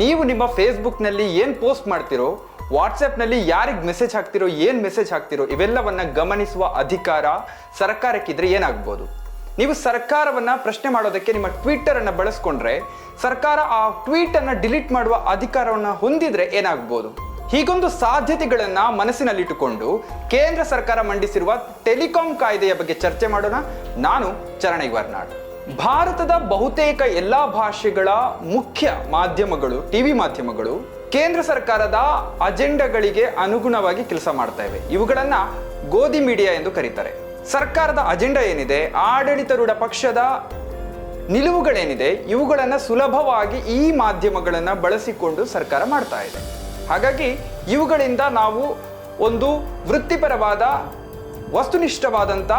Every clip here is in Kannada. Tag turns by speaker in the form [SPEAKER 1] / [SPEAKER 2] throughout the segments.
[SPEAKER 1] ನೀವು ನಿಮ್ಮ ಫೇಸ್ಬುಕ್ನಲ್ಲಿ ಏನು ಪೋಸ್ಟ್ ಮಾಡ್ತಿರೋ ವಾಟ್ಸಪ್ನಲ್ಲಿ ಯಾರಿಗೆ ಮೆಸೇಜ್ ಹಾಕ್ತಿರೋ, ಏನು ಮೆಸೇಜ್ ಹಾಕ್ತಿರೋ, ಇವೆಲ್ಲವನ್ನು ಗಮನಿಸುವ ಅಧಿಕಾರ ಸರ್ಕಾರಕ್ಕಿದ್ರೆ ಏನಾಗ್ಬೋದು? ನೀವು ಸರ್ಕಾರವನ್ನು ಪ್ರಶ್ನೆ ಮಾಡೋದಕ್ಕೆ ನಿಮ್ಮ ಟ್ವಿಟ್ಟರ್ ಅನ್ನ ಬಳಸ್ಕೊಂಡ್ರೆ, ಸರ್ಕಾರ ಆ ಟ್ವೀಟನ್ನು ಡಿಲೀಟ್ ಮಾಡುವ ಅಧಿಕಾರವನ್ನು ಹೊಂದಿದ್ರೆ ಏನಾಗ್ಬೋದು? ಹೀಗೊಂದು ಸಾಧ್ಯತೆಗಳನ್ನ ಮನಸ್ಸಿನಲ್ಲಿಟ್ಟುಕೊಂಡು ಕೇಂದ್ರ ಸರ್ಕಾರ ಮಂಡಿಸಿರುವ ಟೆಲಿಕಾಂ ಕಾಯ್ದೆಯ ಬಗ್ಗೆ ಚರ್ಚೆ ಮಾಡೋಣ. ನಾನು ಚರಣ್ ವರ್ನಾಡ್ ಭಾರತದ ಬಹುತೇಕ ಎಲ್ಲಾ ಭಾಷೆಗಳ ಮುಖ್ಯ ಮಾಧ್ಯಮಗಳು, ಟಿವಿ ಮಾಧ್ಯಮಗಳು ಕೇಂದ್ರ ಸರ್ಕಾರದ ಅಜೆಂಡಗಳಿಗೆ ಅನುಗುಣವಾಗಿ ಕೆಲಸ ಮಾಡ್ತಾ ಇವೆ. ಇವುಗಳನ್ನ ಗೋಧಿ ಮೀಡಿಯಾ ಎಂದು ಕರೀತಾರೆ. ಸರ್ಕಾರದ ಅಜೆಂಡಾ ಏನಿದೆ? ಆಡಳಿತಾರೂಢ ಪಕ್ಷದ ನಿಲುವುಗಳೇನಿದೆ? ಇವುಗಳನ್ನು ಸುಲಭವಾಗಿ ಈ ಮಾಧ್ಯಮಗಳನ್ನು ಬಳಸಿಕೊಂಡು ಸರ್ಕಾರ ಮಾಡ್ತಾ ಇದೆ. ಹಾಗಾಗಿ ಇವುಗಳಿಂದ ನಾವು ಒಂದು ವೃತ್ತಿಪರವಾದ ವಸ್ತುನಿಷ್ಠವಾದಂಥ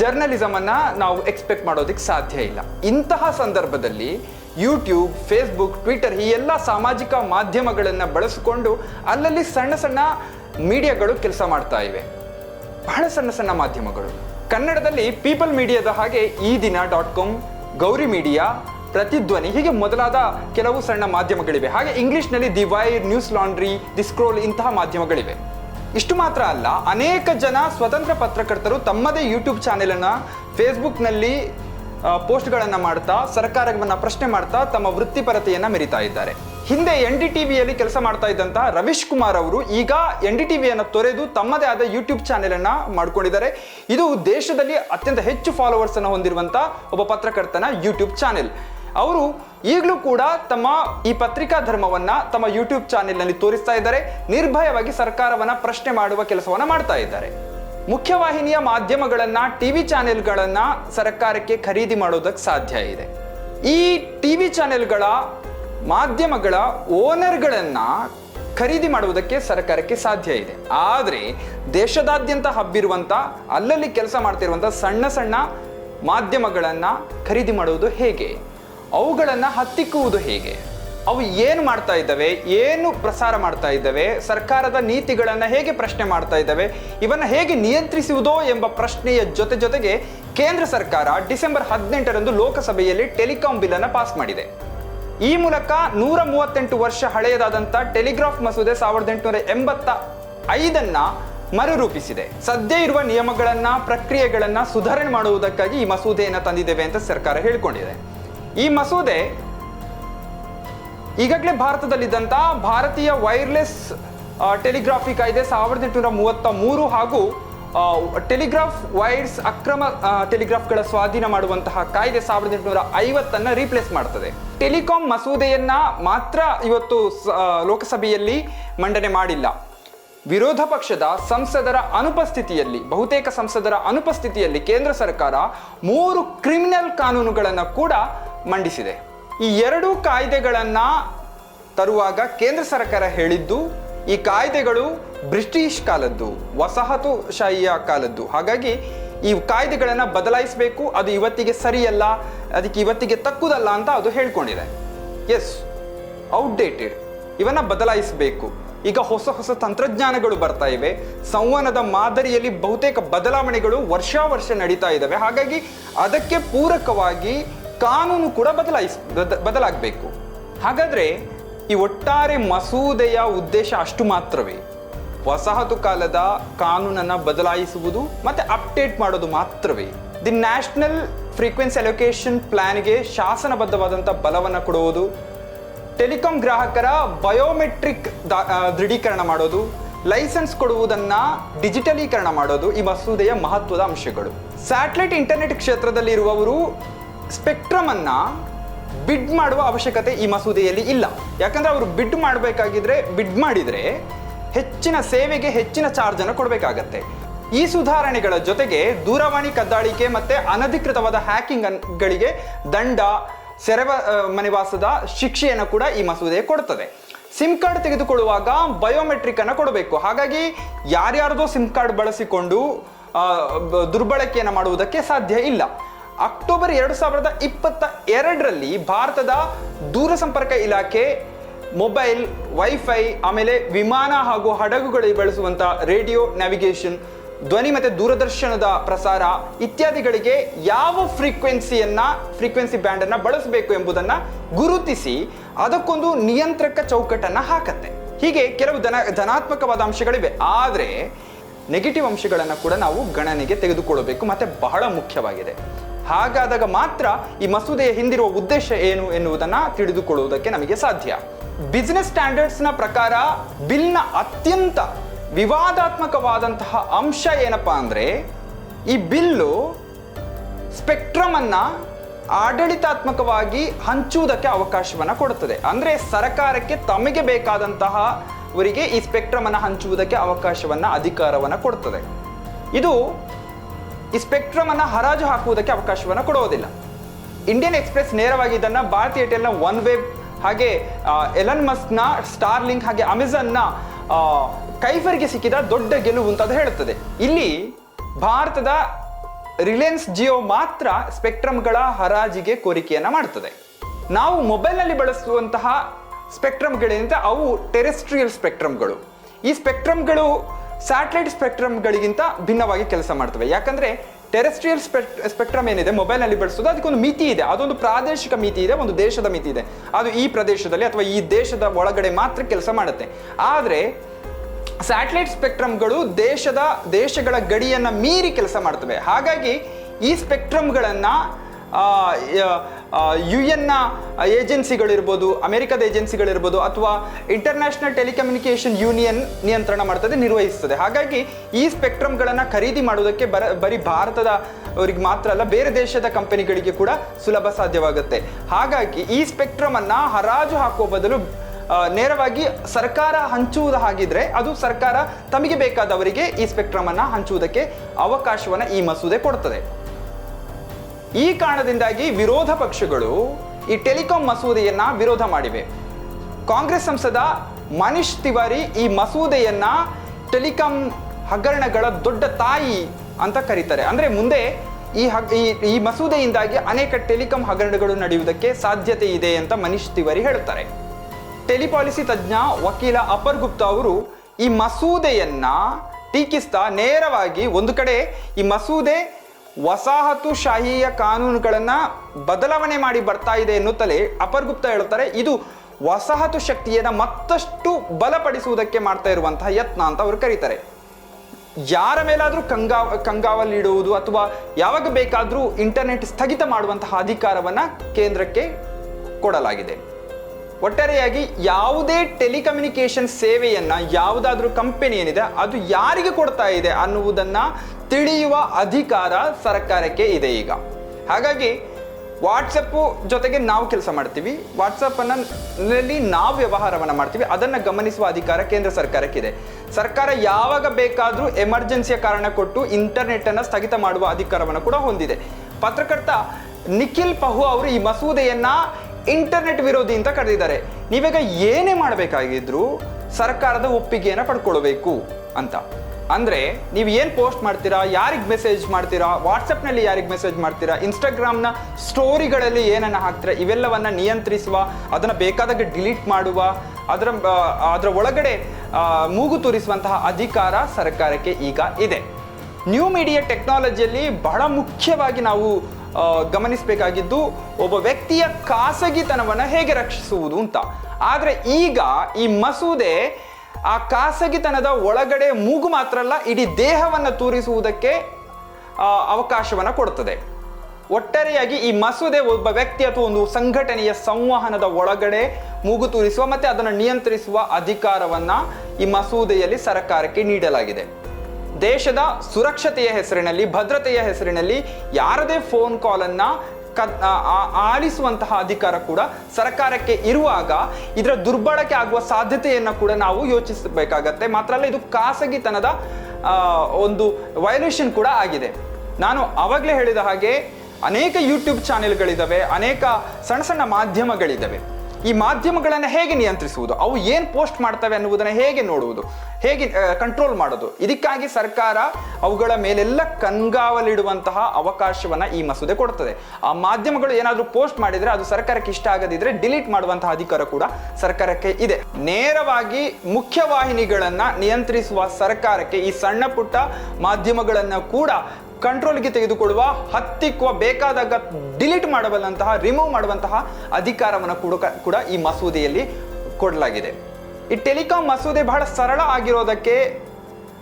[SPEAKER 1] ಜರ್ನಲಿಸಮ್ ಅನ್ನ ನಾವು ಎಕ್ಸ್ಪೆಕ್ಟ್ ಮಾಡೋದಕ್ಕೆ ಸಾಧ್ಯ ಇಲ್ಲ. ಇಂತಹ ಸಂದರ್ಭದಲ್ಲಿ ಯೂಟ್ಯೂಬ್ ಫೇಸ್ಬುಕ್ ಟ್ವಿಟರ್ ಈ ಎಲ್ಲ ಸಾಮಾಜಿಕ ಮಾಧ್ಯಮಗಳನ್ನು ಬಳಸಿಕೊಂಡು ಅಲ್ಲಲ್ಲಿ ಸಣ್ಣ ಸಣ್ಣ ಮೀಡಿಯಾಗಳು ಕೆಲಸ ಮಾಡ್ತಾ ಇವೆ. ಬಹಳ ಸಣ್ಣ ಸಣ್ಣ ಮಾಧ್ಯಮಗಳು. ಕನ್ನಡದಲ್ಲಿ ಪೀಪಲ್ ಮೀಡಿಯಾದ ಹಾಗೆ ಈ ದಿನ dot com Gauri media Pratidhvani ಹೀಗೆ ಮೊದಲಾದ ಕೆಲವು ಸಣ್ಣ ಮಾಧ್ಯಮಗಳಿವೆ. ಹಾಗೆ ಇಂಗ್ಲಿಷ್ನಲ್ಲಿ the Wire Newslaundry the Scroll ಇಂತಹ ಮಾಧ್ಯಮಗಳಿವೆ. ಇಷ್ಟು ಮಾತ್ರ ಅಲ್ಲ, ಅನೇಕ ಜನ ಸ್ವತಂತ್ರ ಪತ್ರಕರ್ತರು ತಮ್ಮದೇ ಯೂಟ್ಯೂಬ್ ಚಾನೆಲ್ ಅನ್ನ ಫೇಸ್ಬುಕ್ನಲ್ಲಿ ಪೋಸ್ಟ್ಗಳನ್ನು ಮಾಡ್ತಾ, ಸರ್ಕಾರವನ್ನು ಪ್ರಶ್ನೆ ಮಾಡ್ತಾ ತಮ್ಮ ವೃತ್ತಿಪರತೆಯನ್ನು ಮೆರಿತಾ ಇದ್ದಾರೆ. ಹಿಂದೆ ಎನ್ ಡಿ ಟಿವಿಯಲ್ಲಿ ಕೆಲಸ ಮಾಡ್ತಾ ಇದ್ದಂತಹ ರವೀಶ್ ಕುಮಾರ್ ಅವರು ಈಗ ಎನ್ ಡಿ ಟಿವಿಯನ್ನು ತೊರೆದು ತಮ್ಮದೇ ಆದ ಯೂಟ್ಯೂಬ್ ಚಾನೆಲ್ ಅನ್ನ ಮಾಡ್ಕೊಂಡಿದ್ದಾರೆ. ಇದು ದೇಶದಲ್ಲಿ ಅತ್ಯಂತ ಹೆಚ್ಚು ಫಾಲೋವರ್ಸ್ ಹೊಂದಿರುವಂಥ ಒಬ್ಬ ಪತ್ರಕರ್ತನ ಯೂಟ್ಯೂಬ್ ಚಾನೆಲ್. ಅವರು ಈಗಲೂ ಕೂಡ ತಮ್ಮ ಈ ಪತ್ರಿಕಾ ಧರ್ಮವನ್ನ ತಮ್ಮ ಯೂಟ್ಯೂಬ್ ಚಾನೆಲ್ನಲ್ಲಿ ತೋರಿಸ್ತಾ ಇದ್ದಾರೆ. ನಿರ್ಭಯವಾಗಿ ಸರ್ಕಾರವನ್ನ ಪ್ರಶ್ನೆ ಮಾಡುವ ಕೆಲಸವನ್ನ ಮಾಡ್ತಾ ಇದ್ದಾರೆ. ಮುಖ್ಯವಾಹಿನಿಯ ಮಾಧ್ಯಮಗಳನ್ನ ಟಿವಿ ಚಾನೆಲ್ಗಳನ್ನ ಸರ್ಕಾರಕ್ಕೆ ಖರೀದಿ ಮಾಡೋದಕ್ಕೆ ಸಾಧ್ಯ ಇದೆ. ಈ ಟಿವಿ ಚಾನೆಲ್ಗಳ ಮಾಧ್ಯಮಗಳ ಓನರ್ಗಳನ್ನ ಖರೀದಿ ಮಾಡುವುದಕ್ಕೆ ಸರ್ಕಾರಕ್ಕೆ ಸಾಧ್ಯ ಇದೆ. ಆದರೆ ದೇಶದಾದ್ಯಂತ ಹಬ್ಬಿರುವಂತ, ಅಲ್ಲಲ್ಲಿ ಕೆಲಸ ಮಾಡ್ತಿರುವಂತ ಸಣ್ಣ ಸಣ್ಣ ಮಾಧ್ಯಮಗಳನ್ನ ಖರೀದಿ ಮಾಡುವುದು ಹೇಗೆ? ಅವುಗಳನ್ನು ಹತ್ತಿಕ್ಕುವುದು ಹೇಗೆ? ಅವು ಏನು ಮಾಡ್ತಾ ಇದ್ದಾವೆ? ಏನು ಪ್ರಸಾರ ಮಾಡ್ತಾ ಇದ್ದಾವೆ? ಸರ್ಕಾರದ ನೀತಿಗಳನ್ನು ಹೇಗೆ ಪ್ರಶ್ನೆ ಮಾಡ್ತಾ ಇದ್ದಾವೆ? ಇವನ್ನು ಹೇಗೆ ನಿಯಂತ್ರಿಸುವುದೋ ಎಂಬ ಪ್ರಶ್ನೆಯ ಜೊತೆ ಜೊತೆಗೆ ಕೇಂದ್ರ ಸರ್ಕಾರ ಡಿಸೆಂಬರ್ ಹದಿನೆಂಟರಂದು ಲೋಕಸಭೆಯಲ್ಲಿ ಟೆಲಿಕಾಂ ಬಿಲ್ ಅನ್ನು ಪಾಸ್ ಮಾಡಿದೆ. ಈ ಮೂಲಕ ನೂರ ಮೂವತ್ತೆಂಟು ವರ್ಷ ಹಳೆಯದಾದಂಥ ಟೆಲಿಗ್ರಾಫ್ ಮಸೂದೆ ಸಾವಿರದ ಎಂಟುನೂರ ಎಂಬತ್ತ ಐದನ್ನ ಮರುರೂಪಿಸಿದೆ. ಸದ್ಯ ಇರುವ ನಿಯಮಗಳನ್ನ, ಪ್ರಕ್ರಿಯೆಗಳನ್ನ ಸುಧಾರಣೆ ಮಾಡುವುದಕ್ಕಾಗಿ ಈ ಮಸೂದೆಯನ್ನು ತಂದಿದ್ದೇವೆ ಅಂತ ಸರ್ಕಾರ ಹೇಳಿಕೊಂಡಿದೆ. ಈ ಮಸೂದೆ ಈಗಾಗಲೇ ಭಾರತದಲ್ಲಿದ್ದಂಥ ಭಾರತೀಯ ವೈರ್ಲೆಸ್ ಟೆಲಿಗ್ರಾಫಿ ಕಾಯ್ದೆ ಸಾವಿರದ ಎಂಟುನೂರ ಮೂವತ್ತ ಮೂರು ಹಾಗೂ ಟೆಲಿಗ್ರಾಫ್ ವೈರ್ಸ್ ಅಕ್ರಮ ಟೆಲಿಗ್ರಾಫ್ಗಳ ಸ್ವಾಧೀನ ಮಾಡುವಂತಹ ಕಾಯ್ದೆ ಸಾವಿರದ ಎಂಟುನೂರ ಐವತ್ತನ್ನ ರೀಪ್ಲೇಸ್ ಮಾಡ್ತದೆ. ಟೆಲಿಕಾಂ ಮಸೂದೆಯನ್ನ ಮಾತ್ರ ಇವತ್ತು ಲೋಕಸಭೆಯಲ್ಲಿ ಮಂಡನೆ ಮಾಡಿಲ್ಲ. ವಿರೋಧ ಪಕ್ಷದ ಸಂಸದರ ಅನುಪಸ್ಥಿತಿಯಲ್ಲಿ, ಬಹುತೇಕ ಸಂಸದರ ಅನುಪಸ್ಥಿತಿಯಲ್ಲಿ ಕೇಂದ್ರ ಸರ್ಕಾರ ಮೂರು ಕ್ರಿಮಿನಲ್ ಕಾನೂನುಗಳನ್ನು ಕೂಡ ಮಂಡಿಸಿದೆ. ಈ ಎರಡು ಕಾಯ್ದೆಗಳನ್ನ ತರುವಾಗ ಕೇಂದ್ರ ಸರ್ಕಾರ ಹೇಳಿದ್ದು, ಈ ಕಾಯ್ದೆಗಳು ಬ್ರಿಟಿಷ್ ಕಾಲದ್ದು, ವಸಾಹತುಶಾಹಿಯ ಕಾಲದ್ದು. ಹಾಗಾಗಿ ಈ ಕಾಯ್ದೆಗಳನ್ನು ಬದಲಾಯಿಸಬೇಕು, ಅದು ಇವತ್ತಿಗೆ ಸರಿಯಲ್ಲ, ಅದಕ್ಕೆ ಇವತ್ತಿಗೆ ತಕ್ಕುದಲ್ಲ ಅಂತ ಅದು ಹೇಳ್ಕೊಂಡಿದೆ. ಎಸ್ ಔಟ್ಡೇಟೆಡ್ ಇವನ್ನ ಬದಲಾಯಿಸಬೇಕು. ಈಗ ಹೊಸ ಹೊಸ ತಂತ್ರಜ್ಞಾನಗಳು ಬರ್ತಾ ಇವೆ. ಸಂವಹನದ ಮಾದರಿಯಲ್ಲಿ ಬಹುತೇಕ ಬದಲಾವಣೆಗಳು ವರ್ಷ ವರ್ಷ ನಡೀತಾ ಇದ್ದಾವೆ ಹಾಗಾಗಿ ಅದಕ್ಕೆ ಪೂರಕವಾಗಿ ಕಾನೂನು ಕೂಡ ಬದಲಾಯಿಸ್ ಬದ ಬದಲಾಗಬೇಕು. ಹಾಗಾದರೆ ಈ ಒಟ್ಟಾರೆ ಮಸೂದೆಯ ಉದ್ದೇಶ ಅಷ್ಟು ಮಾತ್ರವೇ. ವಸಾಹತು ಕಾಲದ ಕಾನೂನನ್ನು ಬದಲಾಯಿಸುವುದು ಮತ್ತು ಅಪ್ಡೇಟ್ ಮಾಡೋದು ಮಾತ್ರವೇ. ದಿ ನ್ಯಾಷನಲ್ ಫ್ರೀಕ್ವೆನ್ಸಿ ಅಲೊಕೇಶನ್ ಪ್ಲಾನ್ಗೆ ಶಾಸನಬದ್ಧವಾದಂಥ ಬಲವನ್ನು ಕೊಡುವುದು, ಟೆಲಿಕಾಂ ಗ್ರಾಹಕರ ಬಯೋಮೆಟ್ರಿಕ್ ದೃಢೀಕರಣ ಮಾಡೋದು, ಲೈಸೆನ್ಸ್ ಕೊಡುವುದನ್ನು ಡಿಜಿಟಲೀಕರಣ ಮಾಡೋದು ಈ ಮಸೂದೆಯ ಮಹತ್ವದ ಅಂಶಗಳು. ಸ್ಯಾಟಲೈಟ್ ಇಂಟರ್ನೆಟ್ ಕ್ಷೇತ್ರದಲ್ಲಿ ಸ್ಪೆಕ್ಟ್ರಮ್ ಅನ್ನ ಬಿಡ್ ಮಾಡುವ ಅವಶ್ಯಕತೆ ಈ ಮಸೂದೆಯಲ್ಲಿ ಇಲ್ಲ. ಯಾಕಂದ್ರೆ ಅವರು ಬಿಡ್ ಮಾಡಬೇಕಾಗಿದ್ರೆ, ಬಿಡ್ ಮಾಡಿದ್ರೆ ಹೆಚ್ಚಿನ ಸೇವೆಗೆ ಹೆಚ್ಚಿನ ಚಾರ್ಜ್ ಅನ್ನು ಕೊಡಬೇಕಾಗತ್ತೆ. ಈ ಸುಧಾರಣೆಗಳ ಜೊತೆಗೆ ದೂರವಾಣಿ ಕದ್ದಾಳಿಕೆ ಮತ್ತೆ ಅನಧಿಕೃತವಾದ ಹ್ಯಾಕಿಂಗ್ ಗಳಿಗೆ ದಂಡ, ಸೆರೆವ ಮನೆವಾಸದ ಶಿಕ್ಷೆಯನ್ನು ಕೂಡ ಈ ಮಸೂದೆ ಕೊಡುತ್ತದೆ ಸಿಮ್ ಕಾರ್ಡ್ ತೆಗೆದುಕೊಳ್ಳುವಾಗ ಬಯೋಮೆಟ್ರಿಕ್ ಅನ್ನು ಕೊಡಬೇಕು. ಹಾಗಾಗಿ ಯಾರ್ಯಾರ್ದೋ ಸಿಮ್ ಕಾರ್ಡ್ ಬಳಸಿಕೊಂಡು ದುರ್ಬಳಕೆಯನ್ನು ಮಾಡುವುದಕ್ಕೆ ಸಾಧ್ಯ ಇಲ್ಲ. ಅಕ್ಟೋಬರ್ ಎರಡು ಸಾವಿರದ ಇಪ್ಪತ್ತ ಎರಡರಲ್ಲಿ ಭಾರತದ ದೂರಸಂಪರ್ಕ ಇಲಾಖೆ, ಮೊಬೈಲ್, ವೈಫೈ, ಆಮೇಲೆ ವಿಮಾನ ಹಾಗೂ ಹಡಗುಗಳಿಗೆ ಬಳಸುವಂಥ ರೇಡಿಯೋ, ನ್ಯಾವಿಗೇಷನ್, ಧ್ವನಿ ಮತ್ತು ದೂರದರ್ಶನದ ಪ್ರಸಾರ ಇತ್ಯಾದಿಗಳಿಗೆ ಯಾವ ಫ್ರೀಕ್ವೆನ್ಸಿಯನ್ನ, ಫ್ರೀಕ್ವೆನ್ಸಿ ಬ್ಯಾಂಡನ್ನು ಬಳಸಬೇಕು ಎಂಬುದನ್ನು ಗುರುತಿಸಿ ಅದಕ್ಕೊಂದು ನಿಯಂತ್ರಕ ಚೌಕಟ್ಟನ್ನು ಹಾಕತ್ತೆ. ಹೀಗೆ ಕೆಲವು ಧನ, ಧನಾತ್ಮಕವಾದ ಅಂಶಗಳಿವೆ. ಆದರೆ ನೆಗೆಟಿವ್ ಅಂಶಗಳನ್ನು ಕೂಡ ನಾವು ಗಣನೆಗೆ ತೆಗೆದುಕೊಳ್ಳಬೇಕು. ಮತ್ತೆ ಬಹಳ ಮುಖ್ಯವಾಗಿದೆ. ಹಾಗಾದಾಗ ಮಾತ್ರ ಈ ಮಸೂದೆಯ ಹಿಂದಿರುವ ಉದ್ದೇಶ ಏನು ಎನ್ನುವುದನ್ನು ತಿಳಿದುಕೊಳ್ಳುವುದಕ್ಕೆ ನಮಗೆ ಸಾಧ್ಯ. ಬಿಸಿನೆಸ್ ಸ್ಟ್ಯಾಂಡರ್ಡ್ಸ್ನ ಪ್ರಕಾರ ಬಿಲ್ನ ಅತ್ಯಂತ ವಿವಾದಾತ್ಮಕವಾದಂತಹ ಅಂಶ ಏನಪ್ಪಾ ಅಂದರೆ ಈ ಬಿಲ್ಲು ಸ್ಪೆಕ್ಟ್ರಮ್ ಅನ್ನ ಆಡಳಿತಾತ್ಮಕವಾಗಿ ಹಂಚುವುದಕ್ಕೆ ಅವಕಾಶವನ್ನ ಕೊಡುತ್ತದೆ. ಅಂದ್ರೆ ಸರ್ಕಾರಕ್ಕೆ ತಮಗೆ ಬೇಕಾದಂತಹ ಅವರಿಗೆ ಈ ಸ್ಪೆಕ್ಟ್ರಮ್ ಅನ್ನ ಹಂಚುವುದಕ್ಕೆ ಅವಕಾಶವನ್ನ, ಅಧಿಕಾರವನ್ನ ಕೊಡುತ್ತದೆ ಇದು ಈ ಸ್ಪೆಕ್ಟ್ರಮ್ ಅನ್ನು ಹರಾಜು ಹಾಕುವುದಕ್ಕೆ ಅವಕಾಶವನ್ನ ಕೊಡುವುದಿಲ್ಲ. ಇಂಡಿಯನ್ ಎಕ್ಸ್ಪ್ರೆಸ್ ನೇರವಾಗಿ ಇದನ್ನ ಭಾರತೀಯ ಏರ್ಟೆಲ್ನ ಒನ್ ವೇಬ್ ಹಾಗೆ ಎಲನ್ ಮಸ್ಕ್ನ ಸ್ಟಾರ್ ಲಿಂಕ್ ಹಾಗೆ ಅಮೆಝಾನ್ನ ಕೈಫರ್ಗೆ ಸಿಕ್ಕಿದ ದೊಡ್ಡ ಗೆಲುವು ಅಂತ ಹೇಳುತ್ತದೆ. ಇಲ್ಲಿ ಭಾರತದ ರಿಲಯನ್ಸ್ ಜಿಯೋ ಮಾತ್ರ ಸ್ಪೆಕ್ಟ್ರಮ್ಗಳ ಹರಾಜಿಗೆ ಕೋರಿಕೆಯನ್ನ ಮಾಡುತ್ತದೆ ನಾವು ಮೊಬೈಲ್ನಲ್ಲಿ ಬಳಸುವಂತಹ ಸ್ಪೆಕ್ಟ್ರಮ್ಗಳೇನಿದೆ ಅವು ಟೆರೆಸ್ಟ್ರಿಯಲ್ ಸ್ಪೆಕ್ಟ್ರಮ್ಗಳು. ಈ ಸ್ಪೆಕ್ಟ್ರಮ್ಗಳು ಸ್ಯಾಟಲೈಟ್ ಸ್ಪೆಕ್ಟ್ರಮ್ಗಳಿಗಿಂತ ಭಿನ್ನವಾಗಿ ಕೆಲಸ ಮಾಡ್ತವೆ. ಯಾಕಂದ್ರೆ ಟೆರೆಸ್ಟ್ರಿಯಲ್ ಸ್ಪೆಕ್ಟ್ರಮ್ ಏನಿದೆ ಮೊಬೈಲ್ನಲ್ಲಿ ಬಳಸೋದು ಅದಕ್ಕೊಂದು ಮಿತಿ ಇದೆ. ಅದೊಂದು ಪ್ರಾದೇಶಿಕ ಮಿತಿ ಇದೆ, ಒಂದು ದೇಶದ ಮಿತಿ ಇದೆ. ಅದು ಈ ಪ್ರದೇಶದಲ್ಲಿ ಅಥವಾ ಈ ದೇಶದ ಒಳಗಡೆ ಮಾತ್ರ ಕೆಲಸ ಮಾಡುತ್ತೆ. ಆದರೆ, ಸ್ಯಾಟಲೈಟ್ ಸ್ಪೆಕ್ಟ್ರಮ್ಗಳು ದೇಶದ, ದೇಶಗಳ ಗಡಿಯನ್ನ ಮೀರಿ ಕೆಲಸ ಮಾಡ್ತವೆ. ಹಾಗಾಗಿ ಈ ಸ್ಪೆಕ್ಟ್ರಮ್ಗಳನ್ನ ಯು ಎನ್ನ ಏಜೆನ್ಸಿಗಳಿರ್ಬೋದು, ಅಮೆರಿಕದ ಏಜೆನ್ಸಿಗಳಿರ್ಬೋದು ಅಥವಾ ಇಂಟರ್ನ್ಯಾಷನಲ್ ಟೆಲಿಕಮ್ಯುನಿಕೇಷನ್ ಯೂನಿಯನ್ ನಿಯಂತ್ರಣ ಮಾಡ್ತದೆ, ನಿರ್ವಹಿಸ್ತದೆ. ಹಾಗಾಗಿ ಈ ಸ್ಪೆಕ್ಟ್ರಮ್ಗಳನ್ನು ಖರೀದಿ ಮಾಡುವುದಕ್ಕೆ ಬರ, ಬರೀ ಭಾರತದ ಅವರಿಗೆ ಮಾತ್ರ ಅಲ್ಲ, ಬೇರೆ ದೇಶದ ಕಂಪನಿಗಳಿಗೆ ಕೂಡ ಸುಲಭ ಸಾಧ್ಯವಾಗುತ್ತೆ. ಹಾಗಾಗಿ ಈ ಸ್ಪೆಕ್ಟ್ರಮ್ ಅನ್ನ ಹರಾಜು ಹಾಕುವ ಬದಲು ನೇರವಾಗಿ ಸರ್ಕಾರ ಹಂಚುವುದು ಹಾಗಿದ್ರೆ ಅದು ಸರ್ಕಾರ ತಮಗೆ ಬೇಕಾದವರಿಗೆ ಈ ಸ್ಪೆಕ್ಟ್ರಮ್ ಅನ್ನ ಹಂಚುವುದಕ್ಕೆ ಅವಕಾಶವನ್ನ ಈ ಮಸೂದೆ ಕೊಡ್ತದೆ. ಈ ಕಾರಣದಿಂದಾಗಿ ವಿರೋಧ ಪಕ್ಷಗಳು ಈ ಟೆಲಿಕಾಂ ಮಸೂದೆಯನ್ನ ವಿರೋಧ ಮಾಡಿವೆ. ಕಾಂಗ್ರೆಸ್ ಸಂಸದ ಮನೀಶ್ ತಿವಾರಿ ಈ ಮಸೂದೆಯನ್ನ ಟೆಲಿಕಾಂ ಹಗರಣಗಳ ದೊಡ್ಡ ತಾಯಿ ಅಂತ ಕರೀತಾರೆ. ಅಂದ್ರೆ ಮುಂದೆ ಈ ಈ ಮಸೂದೆಯಿಂದಾಗಿ ಅನೇಕ ಟೆಲಿಕಾಂ ಹಗರಣಗಳು ನಡೆಯುವುದಕ್ಕೆ ಸಾಧ್ಯತೆ ಇದೆ ಅಂತ ಮನೀಶ್ ತಿವಾರಿ ಹೇಳುತ್ತಾರೆ ಟೆಲಿಪಾಲಿಸಿ ತಜ್ಞ ವಕೀಲ ಅಪರ್ ಗುಪ್ತಾ ಅವರು ಈ ಮಸೂದೆಯನ್ನ ಟೀಕಿಸ್ತಾ ನೇರವಾಗಿ ಒಂದು ಕಡೆ ಈ ಮಸೂದೆ ವಸಾಹತುಶಾಹಿಯ ಕಾನೂನುಗಳನ್ನು ಬದಲಾವಣೆ ಮಾಡಿ ಬರ್ತಾ ಇದೆ ಎನ್ನುತ್ತಲೇ ಅಪರ್ ಗುಪ್ತಾ ಹೇಳುತ್ತಾರೆ. ಇದು ವಸಾಹತು ಶಕ್ತಿಯನ್ನು ಮತ್ತಷ್ಟು ಬಲಪಡಿಸುವುದಕ್ಕೆ ಮಾಡ್ತಾ ಇರುವಂತಹ ಯತ್ನ ಅಂತ ಅವರು ಕರೀತಾರೆ. ಯಾರ ಮೇಲಾದರೂ ಕಂಗಾವ ಕಂಗಾವಲಿಡುವುದು ಅಥವಾ ಯಾವಾಗ ಬೇಕಾದರೂ ಇಂಟರ್ನೆಟ್ ಸ್ಥಗಿತ ಮಾಡುವಂತಹ ಅಧಿಕಾರವನ್ನ ಕೇಂದ್ರಕ್ಕೆ ಕೊಡಲಾಗಿದೆ. ಒಟ್ಟಾರೆಯಾಗಿ ಯಾವುದೇ ಟೆಲಿಕಮ್ಯುನಿಕೇಶನ್ ಸೇವೆಯನ್ನ ಯಾವುದಾದ್ರೂ ಕಂಪನಿ ಏನಿದೆ ಅದು ಯಾರಿಗೆ ಕೊಡ್ತಾ ಇದೆ ಅನ್ನುವುದನ್ನ ತಿಳಿಯುವ ಅಧಿಕಾರ ಸರ್ಕಾರಕ್ಕೆ ಇದೆ ಈಗ. ಹಾಗಾಗಿ ವಾಟ್ಸಪ್ಪು ಜೊತೆಗೆ ನಾವು ಕೆಲಸ ಮಾಡ್ತೀವಿ. ವಾಟ್ಸಪ್ನಲ್ಲಿ ನಾವು ವ್ಯವಹಾರವನ್ನು ಮಾಡ್ತೀವಿ. ಅದನ್ನು ಗಮನಿಸುವ ಅಧಿಕಾರ ಕೇಂದ್ರ ಸರ್ಕಾರಕ್ಕಿದೆ. ಸರ್ಕಾರ ಯಾವಾಗ ಬೇಕಾದರೂ ಎಮರ್ಜೆನ್ಸಿಯ ಕಾರಣ ಕೊಟ್ಟು ಇಂಟರ್ನೆಟ್ ಅನ್ನ ಸ್ಥಗಿತ ಮಾಡುವ ಅಧಿಕಾರವನ್ನು ಕೂಡ ಹೊಂದಿದೆ. ಪತ್ರಕರ್ತ ನಿಖಿಲ್ ಪಹು ಅವರು ಈ ಮಸೂದೆಯನ್ನ ಇಂಟರ್ನೆಟ್ ವಿರೋಧಿ ಅಂತ ಕರೆದಿದ್ದಾರೆ. ನೀವೀಗ ಏನೇ ಮಾಡಬೇಕಾಗಿದ್ರು ಸರ್ಕಾರದ ಒಪ್ಪಿಗೆಯನ್ನು ಪಡ್ಕೊಳ್ಬೇಕು ಅಂತ. ಅಂದ್ರೆ ನೀವು ಏನ್ ಪೋಸ್ಟ್ ಮಾಡ್ತೀರಾ, ಯಾರಿಗೆ ಮೆಸೇಜ್ ಮಾಡ್ತೀರಾ ವಾಟ್ಸಪ್ನಲ್ಲಿ ಯಾರಿಗೆ ಮೆಸೇಜ್ ಮಾಡ್ತೀರಾ ಇನ್ಸ್ಟಾಗ್ರಾಮ್ನ ಸ್ಟೋರಿಗಳಲ್ಲಿ ಏನನ್ನ ಹಾಕ್ತೀರಾ, ಇವೆಲ್ಲವನ್ನ ನಿಯಂತ್ರಿಸುವ, ಅದನ್ನ ಬೇಕಾದಾಗ ಡಿಲೀಟ್ ಮಾಡುವ, ಅದರ ಅದರ ಒಳಗಡೆ ಮೂಗು ತೂರಿಸುವಂತಹ ಅಧಿಕಾರ ಸರ್ಕಾರಕ್ಕೆ ಈಗ ಇದೆ. ನ್ಯೂ ಮೀಡಿಯಾ ಟೆಕ್ನಾಲಜಿಯಲ್ಲಿ ಬಹಳ ಮುಖ್ಯವಾಗಿ ನಾವು ಗಮನಿಸಬೇಕಾಗಿದ್ದು ಒಬ್ಬ ವ್ಯಕ್ತಿಯ ಖಾಸಗಿತನವನ್ನು ಹೇಗೆ ರಕ್ಷಿಸುವುದು ಅಂತ. ಆದರೆ ಈಗ ಈ ಮಸೂದೆ ಆ ಖಾಸಗಿತನದ ಒಳಗಡೆ ಮೂಗು ಮಾತ್ರ ಅಲ್ಲ ಇಡೀ ದೇಹವನ್ನು ತೂರಿಸುವುದಕ್ಕೆ ಅವಕಾಶವನ್ನು ಕೊಡುತ್ತದೆ ಒಟ್ಟಾರೆಯಾಗಿ ಈ ಮಸೂದೆ ಒಬ್ಬ ವ್ಯಕ್ತಿ ಅಥವಾ ಒಂದು ಸಂಘಟನೆಯ ಸಂವಹನದ ಒಳಗಡೆ ಮೂಗು ತೂರಿಸುವ ಮತ್ತೆ ಅದನ್ನು ನಿಯಂತ್ರಿಸುವ ಅಧಿಕಾರವನ್ನ ಈ ಮಸೂದೆಯಲ್ಲಿ ಸರ್ಕಾರಕ್ಕೆ ನೀಡಲಾಗಿದೆ. ದೇಶದ ಸುರಕ್ಷತೆಯ ಹೆಸರಿನಲ್ಲಿ, ಭದ್ರತೆಯ ಹೆಸರಿನಲ್ಲಿ ಯಾರದೇ ಫೋನ್ ಕಾಲನ್ನು ಆಲಿಸುವಂತಹ ಅಧಿಕಾರ ಕೂಡ ಸರ್ಕಾರಕ್ಕೆ ಇರುವಾಗ ಇದರ ದುರ್ಬಳಕೆ ಆಗುವ ಸಾಧ್ಯತೆಯನ್ನು ಕೂಡ ನಾವು ಯೋಚಿಸಬೇಕಾಗತ್ತೆ. ಮಾತ್ರ ಅಲ್ಲ, ಇದು ಖಾಸಗಿತನದ ಒಂದು ವೈಲೇಷನ್ ಕೂಡ ಆಗಿದೆ. ನಾನು ಅವಾಗಲೇ ಹೇಳಿದ ಹಾಗೆ ಅನೇಕ ಯೂಟ್ಯೂಬ್ ಚಾನೆಲ್ಗಳಿದ್ದಾವೆ ಅನೇಕ ಸಣ್ಣ ಸಣ್ಣ ಮಾಧ್ಯಮಗಳಿದ್ದಾವೆ ಈ ಮಾಧ್ಯಮಗಳನ್ನು ಹೇಗೆ ನಿಯಂತ್ರಿಸುವುದು? ಅವು ಏನು ಪೋಸ್ಟ್ ಮಾಡ್ತವೆ ಅನ್ನುವುದನ್ನು ಹೇಗೆ ನೋಡುವುದು? ಹೇಗೆ ಕಂಟ್ರೋಲ್ ಮಾಡೋದು? ಇದಕ್ಕಾಗಿ ಸರ್ಕಾರ ಅವುಗಳ ಮೇಲೆಲ್ಲ ಕಣ್ಗಾವಲಿಡುವಂತಹ ಅವಕಾಶವನ್ನು ಈ ಮಸೂದೆ ಕೊಡ್ತದೆ. ಆ ಮಾಧ್ಯಮಗಳು ಏನಾದರೂ ಪೋಸ್ಟ್ ಮಾಡಿದರೆ ಅದು ಸರ್ಕಾರಕ್ಕೆ ಇಷ್ಟ ಆಗದಿದ್ದರೆ ಡಿಲೀಟ್ ಮಾಡುವಂತಹ ಅಧಿಕಾರ ಕೂಡ ಸರ್ಕಾರಕ್ಕೆ ಇದೆ. ನೇರವಾಗಿ ಮುಖ್ಯವಾಹಿನಿಗಳನ್ನು ನಿಯಂತ್ರಿಸುವ ಸರ್ಕಾರಕ್ಕೆ ಈ ಸಣ್ಣ ಪುಟ್ಟ ಮಾಧ್ಯಮಗಳನ್ನು ಕೂಡ ಕಂಟ್ರೋಲ್ಗೆ ತೆಗೆದುಕೊಳ್ಳುವ, ಹತ್ತಿಕ್ಕುವ, ಬೇಕಾದಾಗ ಡಿಲೀಟ್ ಮಾಡಬಲ್ಲಂತಹ ರಿಮೂವ್ ಮಾಡುವಂತಹ ಅಧಿಕಾರವನ್ನು ಕೂಡ ಕೂಡ ಈ ಮಸೂದೆಯಲ್ಲಿ ಕೊಡಲಾಗಿದೆ. ಈ ಟೆಲಿಕಾಂ ಮಸೂದೆ ಬಹಳ ಸರಳ ಆಗಿರೋದಕ್ಕೆ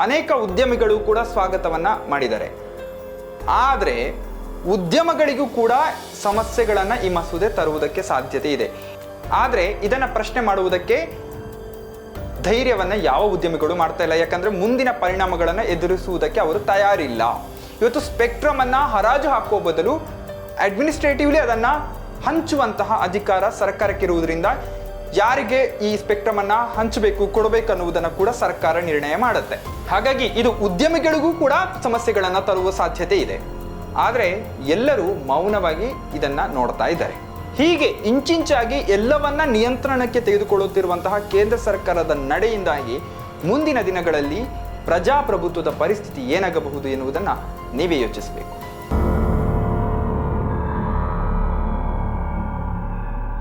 [SPEAKER 1] ಅನೇಕ ಉದ್ಯಮಿಗಳು ಕೂಡ ಸ್ವಾಗತವನ್ನ ಮಾಡಿದ್ದಾರೆ. ಆದರೆ ಉದ್ಯಮಗಳಿಗೂ ಕೂಡ ಸಮಸ್ಯೆಗಳನ್ನು ಈ ಮಸೂದೆ ತರುವುದಕ್ಕೆ ಸಾಧ್ಯತೆ ಇದೆ. ಆದರೆ ಇದನ್ನು ಪ್ರಶ್ನೆ ಮಾಡುವುದಕ್ಕೆ ಧೈರ್ಯವನ್ನು ಯಾವ ಉದ್ಯಮಿಗಳು ಮಾಡ್ತಾ ಇಲ್ಲ? ಯಾಕಂದರೆ ಮುಂದಿನ ಪರಿಣಾಮಗಳನ್ನು ಎದುರಿಸುವುದಕ್ಕೆ ಅವರು ತಯಾರಿಲ್ಲ. ಇವತ್ತು ಸ್ಪೆಕ್ಟ್ರಮ್ ಅನ್ನ ಹರಾಜು ಹಾಕುವ ಬದಲು ಅಡ್ಮಿನಿಸ್ಟ್ರೇಟಿವ್ಲಿ ಅದನ್ನ ಹಂಚುವಂತಹ ಅಧಿಕಾರ ಸರ್ಕಾರಕ್ಕಿರುವುದರಿಂದ ಯಾರಿಗೆ ಈ ಸ್ಪೆಕ್ಟ್ರಮ್ ಅನ್ನ ಹಂಚಬೇಕು ಕೊಡಬೇಕು ಅನ್ನುವುದನ್ನು ಕೂಡ ಸರ್ಕಾರ ನಿರ್ಣಯ ಮಾಡುತ್ತೆ. ಹಾಗಾಗಿ ಇದು ಉದ್ಯಮಿಗಳಿಗೂ ಕೂಡ ಸಮಸ್ಯೆಗಳನ್ನ ತರುವ ಸಾಧ್ಯತೆ ಇದೆ. ಆದರೆ ಎಲ್ಲರೂ ಮೌನವಾಗಿ ಇದನ್ನ ನೋಡ್ತಾ ಇದ್ದಾರೆ. ಹೀಗೆ ಇಂಚಿಂಚಾಗಿ ಎಲ್ಲವನ್ನ ನಿಯಂತ್ರಣಕ್ಕೆ ತೆಗೆದುಕೊಳ್ಳುತ್ತಿರುವಂತಹ ಕೇಂದ್ರ ಸರ್ಕಾರದ ನಡೆಯಿಂದಾಗಿ ಮುಂದಿನ ದಿನಗಳಲ್ಲಿ ಪ್ರಜಾಪ್ರಭುತ್ವದ ಪರಿಸ್ಥಿತಿ ಏನಾಗಬಹುದು ಎನ್ನುವುದನ್ನು ನೀವೇ ಯೋಚಿಸಬೇಕು